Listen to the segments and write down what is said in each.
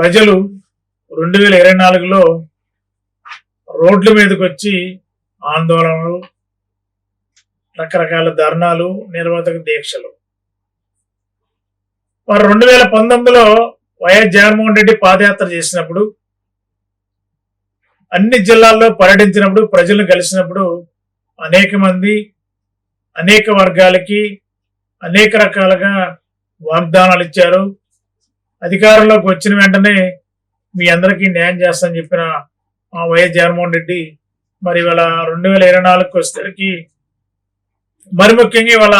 ప్రజలు రెండు వేల ఇరవై నాలుగులో రోడ్ల మీదకి వచ్చి ఆందోళనలు రకరకాల ధర్నాలు నిర్వాతక దీక్షలు. వారు రెండు వేల పంతొమ్మిదిలో వైఎస్ జగన్మోహన్ రెడ్డి పాదయాత్ర చేసినప్పుడు అన్ని జిల్లాల్లో పర్యటించినప్పుడు ప్రజలను కలిసినప్పుడు అనేక మంది అనేక వర్గాలకి అనేక రకాలుగా వాగ్దానాలు ఇచ్చారు. అధికారంలోకి వచ్చిన వెంటనే మీ అందరికీ న్యాయం చేస్తానని చెప్పిన వైఎస్ జగన్మోహన్ రెడ్డి మరి ఇవాళ రెండు వేల ఇరవై నాలుగుకి వచ్చేసరికి మరి ముఖ్యంగా ఇవాళ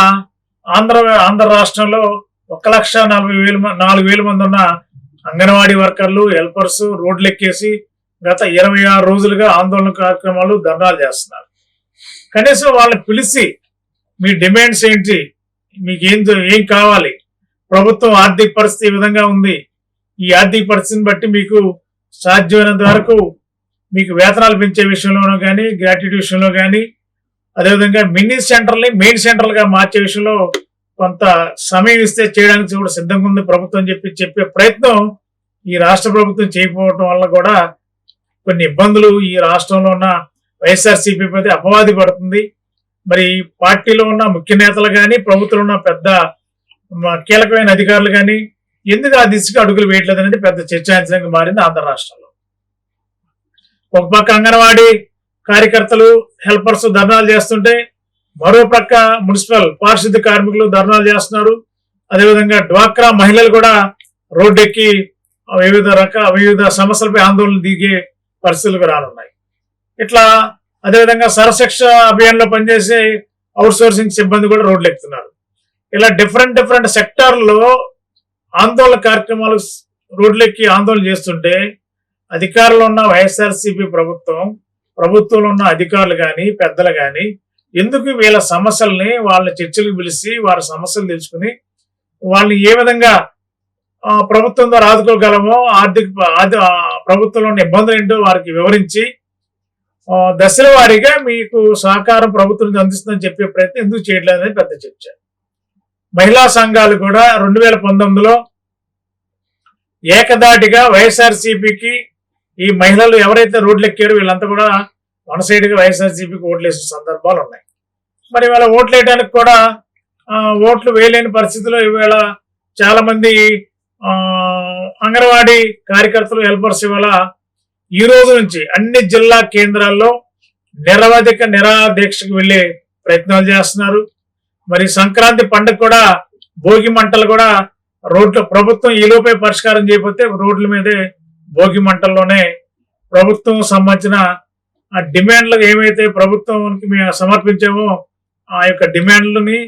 ఆంధ్ర ఆంధ్ర రాష్ట్రంలో ఒక లక్ష నలభై వేలు నాలుగు వేల మంది ఉన్న అంగన్వాడీ వర్కర్లు హెల్పర్స్ రోడ్లు ఎక్కేసి గత ఇరవై ఆరు రోజులుగా ఆందోళన కార్యక్రమాలు ధర్నాలు చేస్తున్నారు. కనీసం వాళ్ళని పిలిచి మీ డిమాండ్స్ ఏంటి మీకు ఏం ఏం కావాలి ప్రభుత్వం ఆర్థిక పరిస్థితి ఈ విధంగా ఉంది. ఈ ఆర్థిక పరిస్థితిని బట్టి మీకు సాధ్యమైనంత వరకు మీకు వేతనాలు పెంచే విషయంలోనూ కానీ గ్రాట్యుటీ విషయంలో కానీ అదేవిధంగా మినీ సెంటర్ని మెయిన్ సెంటర్లుగా మార్చే విషయంలో కొంత సమయం ఇస్తే చేయడానికి కూడా సిద్ధంగా ఉంది ప్రభుత్వం చెప్పి చెప్పే ప్రయత్నం ఈ రాష్ట్ర ప్రభుత్వం చేయకపోవడం వల్ల కూడా కొన్ని ఇబ్బందులు ఈ రాష్ట్రంలో ఉన్న వైఎస్ఆర్సీపీ పై అపవాది పడుతుంది. మరి పార్టీలో ఉన్న ముఖ్య నేతలు కానీ ప్రభుత్వంలో ఉన్న పెద్ద కీలకమైన అధికారులు కానీ ఎందుకు ఆ దిశగా అడుగులు వేయట్లేదు అనేది పెద్ద చర్చాంశంగా మారింది ఆంధ్ర రాష్ట్రంలో. ఒక పక్క అంగన్వాడీ కార్యకర్తలు హెల్పర్స్ ధర్నాలు చేస్తుంటే మరో పక్క మున్సిపల్ పారిశుద్ధ కార్మికులు ధర్నాలు చేస్తున్నారు. అదేవిధంగా డ్వాక్రా మహిళలు కూడా రోడ్డెక్కి వివిధ రకాల వివిధ సమస్యలపై ఆందోళన దిగే పరిస్థితులు రానున్నాయి. ఇట్లా అదేవిధంగా సరశిక్ష అభియాన్లో పనిచేసే అవుట్ సోర్సింగ్ సిబ్బంది కూడా రోడ్లు ఎక్కుతున్నారు ఇలా డిఫరెంట్ డిఫరెంట్ సెక్టార్లో ఆందోళన కార్యక్రమాలు రోడ్లెక్కి ఆందోళన చేస్తుంటే అధికారంలో ఉన్న వైఎస్ఆర్సీపీ ప్రభుత్వం ప్రభుత్వంలో ఉన్న అధికారులు కానీ పెద్దలు కానీ ఎందుకు వీళ్ళ సమస్యల్ని వాళ్ళ చర్చలకు పిలిచి వారి సమస్యలు తెలుసుకుని వాళ్ళని ఏ విధంగా ప్రభుత్వం ద్వారా ఆదుకోగలమో ఆర్థిక ప్రభుత్వంలో ఉన్న ఇబ్బందులు ఏంటో వారికి వివరించి దశల వారీగా మీకు సహకారం ప్రభుత్వం అందిస్తుందని చెప్పే ప్రయత్నం ఎందుకు చేయట్లేదని పెద్ద చర్చ. మహిళా సంఘాలు కూడా రెండు వేల పంతొమ్మిదిలో ఏకదాటిగా వైఎస్ఆర్సీపీకి ఈ మహిళలు ఎవరైతే రోడ్లెక్కారో వీళ్ళంతా కూడా వన్ సైడ్గా వైఎస్ఆర్సీపీకి ఓట్లు సందర్భాలు ఉన్నాయి. మరి ఇవాళ ఓట్లు వేయడానికి కూడా ఓట్లు వేయలేని పరిస్థితిలో ఇవాళ చాలామంది అంగన్వాడీ కార్యకర్తలు హెల్పర్స్ ఇవాళ ఈ రోజు నుంచి అన్ని జిల్లా కేంద్రాల్లో నిరవధిక నిరాదీక్షకు వెళ్ళే ప్రయత్నాలు చేస్తున్నారు. మరి సంక్రాంతి పండుగ కూడా భోగి మంటలు కూడా రోడ్లు ప్రభుత్వం ఈ లోపే పరిష్కారం చేయకపోతే రోడ్ల మీదే భోగి మంటల్లోనే ప్రభుత్వం సంబంధించిన ఆ డిమాండ్లు ఏమైతే ప్రభుత్వానికి మేము సమర్పించామో ఆ యొక్క డిమాండ్లని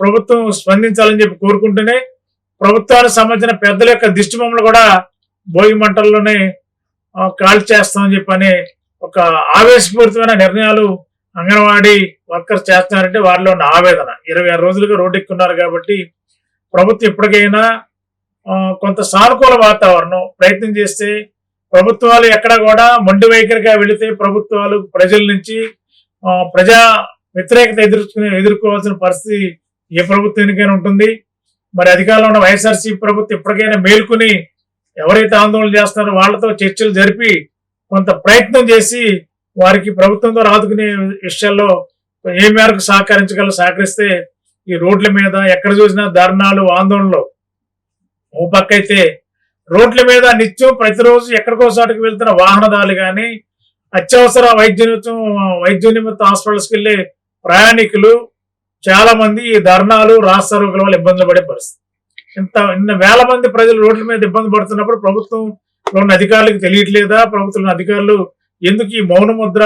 ప్రభుత్వం స్పందించాలని చెప్పి కోరుకుంటూనే ప్రభుత్వానికి సంబంధించిన పెద్దల యొక్క దిష్టిబొమ్మలు కూడా భోగి మంటల్లోనే కాల్ చేస్తామని చెప్పని ఒక ఆవేశపూరితమైన నిర్ణయాలు అంగన్వాడీ వర్కర్స్ చేస్తున్నారంటే వారిలో ఉన్న ఆవేదన. ఇరవై ఆరు రోజులుగా రోడ్డెక్కున్నారు కాబట్టి ప్రభుత్వం ఇప్పటికైనా కొంత సానుకూల వాతావరణం ప్రయత్నం చేస్తే ప్రభుత్వాలు ఎక్కడ కూడా మొండి వైఖరిగా వెళితే ప్రభుత్వాలు ప్రజల నుంచి ప్రజా వ్యతిరేకత ఎదుర్కొనే ఎదుర్కోవాల్సిన పరిస్థితి ఏ ప్రభుత్వానికైనా ఉంటుంది. మరి అధికారంలో ఉన్న వైఎస్ఆర్సీ ప్రభుత్వం ఇప్పటికైనా మేల్కొని ఎవరైతే ఆందోళన చేస్తున్నారో వాళ్ళతో చర్చలు జరిపి కొంత ప్రయత్నం చేసి వారికి ప్రభుత్వం ద్వారా ఆదుకునే విషయాల్లో ఏ మేరకు సహకరించగల సహకరిస్తే ఈ రోడ్ల మీద ఎక్కడ చూసినా ధర్నాలు ఆందోళనలు ఓ పక్క అయితే రోడ్ల మీద నిత్యం ప్రతిరోజు ఎక్కడికో వెళ్తున్న వాహనదారులు కానీ అత్యవసర వైద్య నిమిత్తం వైద్య నిమిత్తం హాస్పిటల్స్కి వెళ్ళే ప్రయాణికులు చాలా మంది ఈ ధర్నాలు రాస్తారోగుల వల్ల ఇబ్బందులు పడే పరిస్థితి. ఇంత ఇన్న వేల మంది ప్రజలు రోడ్ల మీద ఇబ్బంది పడుతున్నప్పుడు ప్రభుత్వం ఉన్న అధికారులకు తెలియట్లేదా? ప్రభుత్వం అధికారులు ఎందుకు ఈ మౌన ముద్ర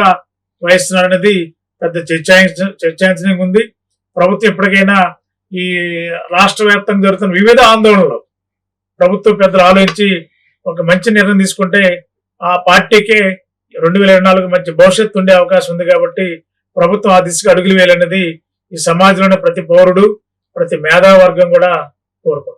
వహిస్తున్నారనేది పెద్ద చర్చాంశ చర్చాంశనంగా ఉంది. ప్రభుత్వం ఎప్పటికైనా ఈ రాష్ట్ర వ్యాప్తంగా జరుగుతున్న వివిధ ఆందోళనలు ప్రభుత్వం పెద్దలు ఆలోచించి ఒక మంచి నిర్ణయం తీసుకుంటే ఆ పార్టీకే రెండు వేల ఇరవై నాలుగు మంచి భవిష్యత్తు ఉండే అవకాశం ఉంది కాబట్టి ప్రభుత్వం ఆ దిశగా అడుగులు వేయాలన్నది ఈ సమాజంలోని ప్రతి పౌరుడు ప్రతి మేధావర్గం కూడా కోరుకుంటుంది.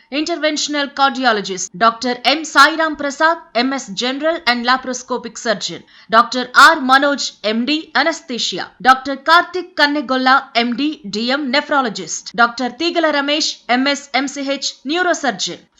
interventional cardiologist Dr. M. Sairam Prasad, MS General and Laparoscopic Surgeon, Dr. R. Manoj, MD Anesthesia, Dr. Karthik Kannegolla, MD DM Nephrologist, Dr. Tigala Ramesh, MS MCH Neurosurgeon,